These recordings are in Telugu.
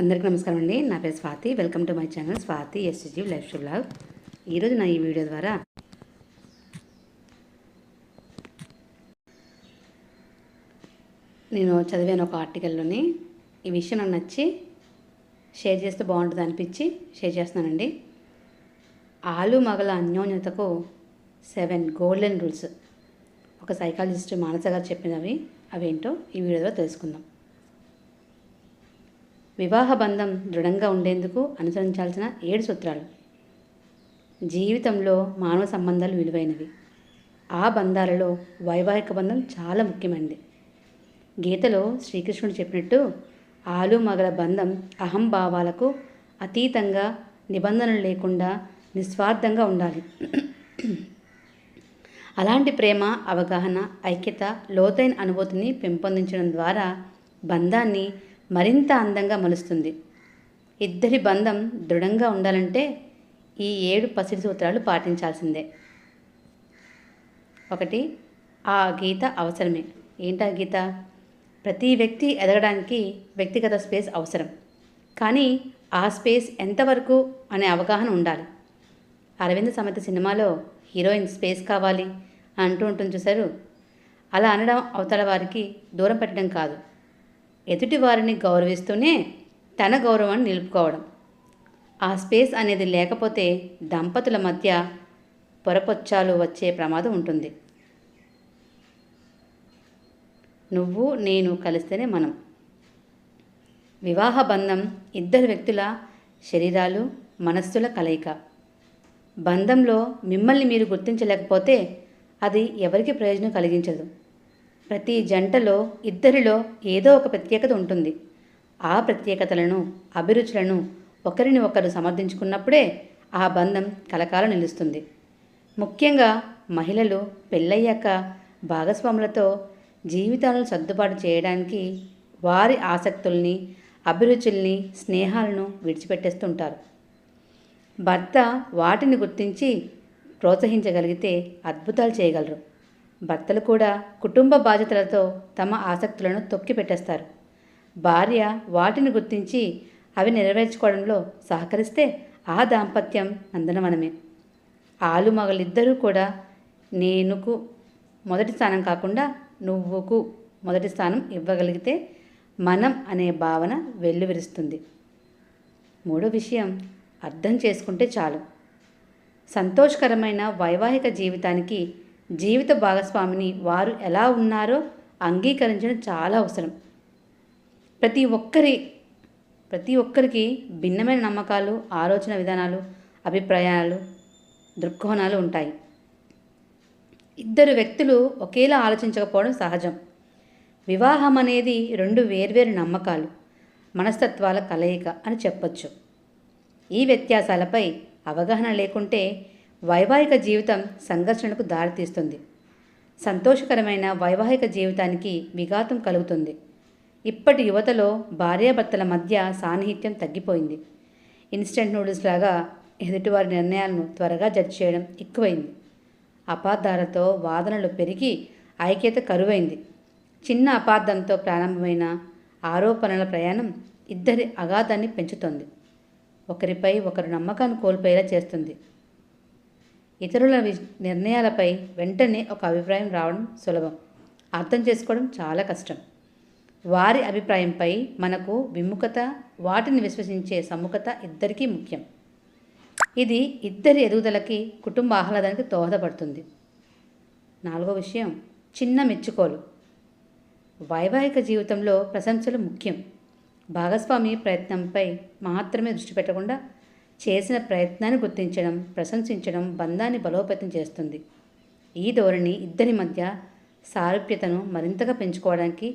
అందరికీ నమస్కారం అండి. నా పేరు Swathi. Welcome to my channel Swathi SG lifestyle blog. ఈరోజు నా ఈ వీడియో ద్వారా నేను చదివాను ఒక ఆర్టికల్లోని. ఈ విషయం నాకు నచ్చి షేర్ చేస్తే బాగుంటుంది అనిపించి షేర్ చేస్తున్నానండి. ఆలు మగల అన్యోన్యతకు సెవెన్ గోల్డెన్ రూల్స్. ఒక సైకాలజిస్ట్ మానస గారు చెప్పినవి. అవేంటో ఈ వీడియో ద్వారా తెలుసుకుందాం. వివాహ బంధం దృఢంగా ఉండేందుకు అనుసరించాల్సిన ఏడు సూత్రాలు. జీవితంలో మానవ సంబంధాలు విలువైనవి. ఆ బంధాలలో వైవాహిక బంధం చాలా ముఖ్యమైనది. గీతలో శ్రీకృష్ణుడు చెప్పినట్టు ఆలు మగల బంధం అహంభావాలకు అతీతంగా నిబంధనలు లేకుండా నిస్వార్థంగా ఉండాలి. అలాంటి ప్రేమ అవగాహన ఐక్యత లోతైన అనుభూతిని పెంపొందించడం ద్వారా బంధాన్ని మరింత అందంగా మలుస్తుంది. ఇద్దరి బంధం దృఢంగా ఉండాలంటే ఈ ఏడు పసిడి సూత్రాలు పాటించాల్సిందే. ఒకటి ఆ గీత అవసరమే. ఏంటా గీత? ప్రతి వ్యక్తి ఎదగడానికి వ్యక్తిగత స్పేస్ అవసరం. కానీ ఆ స్పేస్ ఎంతవరకు అనే అవగాహన ఉండాలి. అరవింద సమేత సినిమాలో హీరోయిన్ స్పేస్ కావాలి అంటూ ఉంటుంది చూసారు అలా అనడం అవతల వారికి దూరం పెట్టడం కాదు. ఎదుటి వారిని గౌరవిస్తూనే తన గౌరవాన్ని నిలుపుకోవడం. ఆ స్పేస్ అనేది లేకపోతే దంపతుల మధ్య పొరపొచ్చాలు వచ్చే ప్రమాదం ఉంటుంది. నువ్వు నేను కలిస్తేనే మనం. వివాహ బంధం ఇద్దరు వ్యక్తుల శరీరాలు మనస్సుల కలయిక. బంధంలో మిమ్మల్ని మీరు గుర్తించలేకపోతే అది ఎవరికి ప్రయోజనం కలిగించదు. ప్రతి జంటలో ఇద్దరిలో ఏదో ఒక ప్రత్యేకత ఉంటుంది. ఆ ప్రత్యేకతలను అభిరుచులను ఒకరిని ఒకరు సమర్థించుకున్నప్పుడే ఆ బంధం కలకాలం నిలుస్తుంది. ముఖ్యంగా మహిళలు పెళ్ళయ్యాక భాగస్వాములతో జీవితాలను సర్దుబాటు చేయడానికి వారి ఆసక్తుల్ని అభిరుచుల్ని స్నేహాలను విడిచిపెట్టేస్తుంటారు. భర్త వాటిని గుర్తించి ప్రోత్సహించగలిగితే అద్భుతాలు చేయగలరు. భర్తలు కూడా కుటుంబ బాధ్యతలతో తమ ఆసక్తులను తొక్కిపెట్టేస్తారు భార్య వాటిని గుర్తించి అవి నెరవేర్చుకోవడంలో సహకరిస్తే ఆ దాంపత్యం నందనవనమే ఆలు మగలిద్దరూ కూడా నేనుకు మొదటి స్థానం కాకుండా నువ్వుకు మొదటి స్థానం ఇవ్వగలిగితే మనం అనే భావన వెల్లువిరుస్తుంది. మూడో విషయం అర్థం చేసుకుంటే చాలు. సంతోషకరమైన వైవాహిక జీవితానికి జీవిత భాగస్వామిని వారు ఎలా ఉన్నారో అంగీకరించడం చాలా అవసరం. ప్రతి ఒక్కరి ప్రతి ఒక్కరికి భిన్నమైన నమ్మకాలు ఆలోచన విధానాలు అభిప్రాయాలు దృక్కోణాలు ఉంటాయి. ఇద్దరు వ్యక్తులు ఒకేలా ఆలోచించకపోవడం సహజం. వివాహం అనేది రెండు వేర్వేరు నమ్మకాలు మనస్తత్వాల కలయిక అని చెప్పొచ్చు. ఈ వ్యత్యాసాలపై అవగాహన లేకుంటే వైవాహిక జీవితం సంఘర్షణకు దారితీస్తుంది. సంతోషకరమైన వైవాహిక జీవితానికి విఘాతం కలుగుతుంది. ఇప్పటి యువతలో భార్యాభర్తల మధ్య సాన్నిహిత్యం తగ్గిపోయింది. ఇన్స్టెంట్ నూడిల్స్ లాగా ఎదుటివారి నిర్ణయాలను త్వరగా జడ్జ్ చేయడం ఎక్కువైంది. అపార్థాలతో వాదనలు పెరిగి ఐక్యత కరువైంది. చిన్న అపార్థంతో ప్రారంభమైన ఆరోపణల ప్రయాణం ఇద్దరి అగాధాన్ని పెంచుతోంది. ఒకరిపై ఒకరు నమ్మకాన్ని కోల్పోయేలా చేస్తుంది. ఇతరుల వి- నిర్ణయాలపై వెంటనే ఒక అభిప్రాయం రావడం సులభం. అర్థం చేసుకోవడం చాలా కష్టం. వారి అభిప్రాయంపై మనకు విముఖత వాటిని విశ్వసించే సముఖత ఇద్దరికీ ముఖ్యం. ఇది ఇద్దరి ఎదుగుదలకి కుటుంబ ఆహ్లాదానికి దోహదపడుతుంది. నాలుగో విషయం చిన్న మెచ్చుకోలు. వైవాహిక జీవితంలో ప్రశంసలు ముఖ్యం. భాగస్వామి ప్రయత్నంపై మాత్రమే దృష్టి పెట్టకుండా చేసిన ప్రయత్నాన్ని గుర్తించడం ప్రశంసించడం బంధాన్ని బలోపేతం చేస్తుంది. ఈ ధోరణి ఇద్దరి మధ్య సారూప్యతను మరింతగా పెంచుకోవడానికి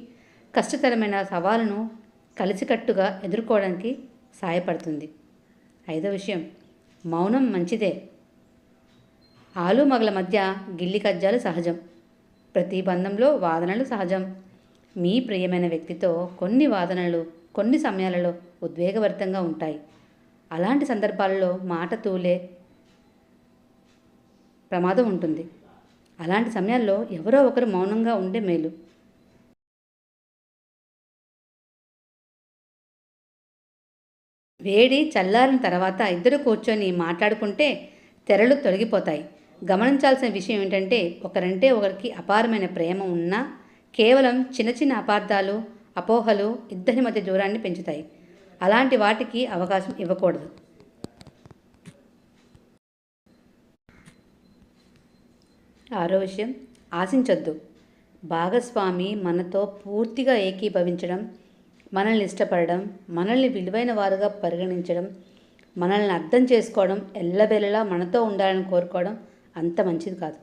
కష్టతరమైన సవాలును కలిసికట్టుగా ఎదుర్కోవడానికి సహాయపడుతుంది ఐదో విషయం మౌనం మంచిదే. ఆలు మగల మధ్య గిల్లి కజ్జాలు సహజం. ప్రతి బంధంలో వాదనలు సహజం. మీ ప్రియమైన వ్యక్తితో కొన్ని వాదనలు కొన్ని సమయాలలో ఉద్వేగభరితంగా ఉంటాయి. అలాంటి సందర్భాల్లో మాట తూలే ప్రమాదం ఉంటుంది. అలాంటి సమయాల్లో ఎవరో ఒకరు మౌనంగా ఉండే మేలు. వేడి చల్లారిన తర్వాత ఇద్దరు కూర్చొని మాట్లాడుకుంటే తెరలు తొలగిపోతాయి. గమనించాల్సిన విషయం ఏంటంటే ఒకరంటే ఒకరికి అపారమైన ప్రేమ ఉన్నా కేవలం చిన్న చిన్న అపార్థాలు అపోహలు ఇద్దరి మధ్య దూరాన్ని పెంచుతాయి. అలాంటి వాటికి అవకాశం ఇవ్వకూడదు. ఆరో విషయం ఆశించొద్దు. భాగస్వామి మనతో పూర్తిగా ఏకీభవించడం మనల్ని ఇష్టపడడం మనల్ని విలువైన వారుగా పరిగణించడం మనల్ని అర్థం చేసుకోవడం ఎల్లవేళలా మనతో ఉండాలని కోరుకోవడం అంత మంచిది కాదు.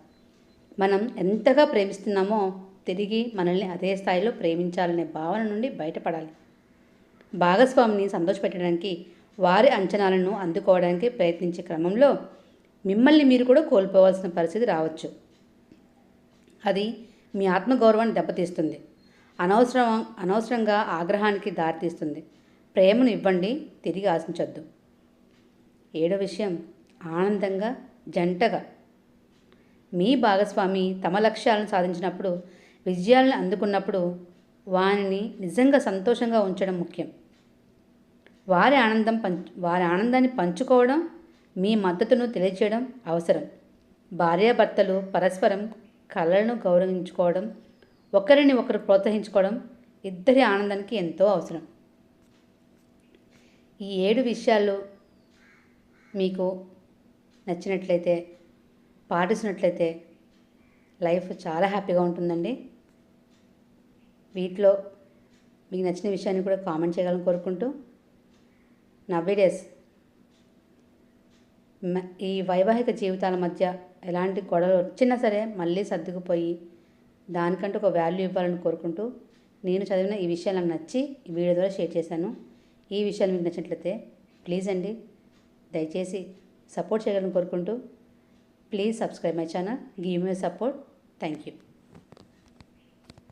మనం ఎంతగా ప్రేమిస్తున్నామో తిరిగి మనల్ని అదే స్థాయిలో ప్రేమించాలనే భావన నుండి బయటపడాలి. భాగస్వామిని సంతోషపెట్టడానికి వారి అంచనాలను అందుకోవడానికి ప్రయత్నించే క్రమంలో మిమ్మల్ని మీరు కూడా కోల్పోవాల్సిన పరిస్థితి రావచ్చు. అది మీ ఆత్మగౌరవాన్ని దెబ్బతీస్తుంది. అనవసరం అనవసరంగా ఆగ్రహానికి దారితీస్తుంది. ప్రేమను ఇవ్వండి తిరిగి ఆశించొద్దు. ఏడో విషయం ఆనందంగా జంటగా. మీ భాగస్వామి తమ లక్ష్యాలను సాధించినప్పుడు విజయాలను అందుకున్నప్పుడు వారిని నిజంగా సంతోషంగా ఉంచడం ముఖ్యం. వారి ఆనందం పంచు వారి ఆనందాన్ని పంచుకోవడం మీ మద్దతును తెలియచేయడం అవసరం. భార్యాభర్తలు పరస్పరం కళలను గౌరవించుకోవడం ఒకరిని ఒకరు ప్రోత్సహించుకోవడం ఇద్దరి ఆనందానికి ఎంతో అవసరం. ఈ ఏడు విషయాలు మీకు నచ్చినట్లయితే పాటిస్తున్నట్లయితే లైఫ్ చాలా హ్యాపీగా ఉంటుందండి. వీటిలో మీకు నచ్చిన విషయాన్ని కూడా కామెంట్ చేయాలని కోరుకుంటూ నవ్వేడేస్ ఈ వైవాహిక జీవితాల మధ్య ఎలాంటి గొడవలు వచ్చినా సరే మళ్ళీ సర్దుకుపోయి దానికంటూ ఒక వాల్యూ ఇవ్వాలని కోరుకుంటూ నేను చదివిన ఈ విషయాలు నాకు నచ్చి ఈ వీడియో ద్వారా షేర్ చేశాను. ఈ విషయాలు మీకు నచ్చినట్లయితే ప్లీజ్ అండి దయచేసి సపోర్ట్ చేయాలని కోరుకుంటూ please subscribe my channel. Give me support. Thank you.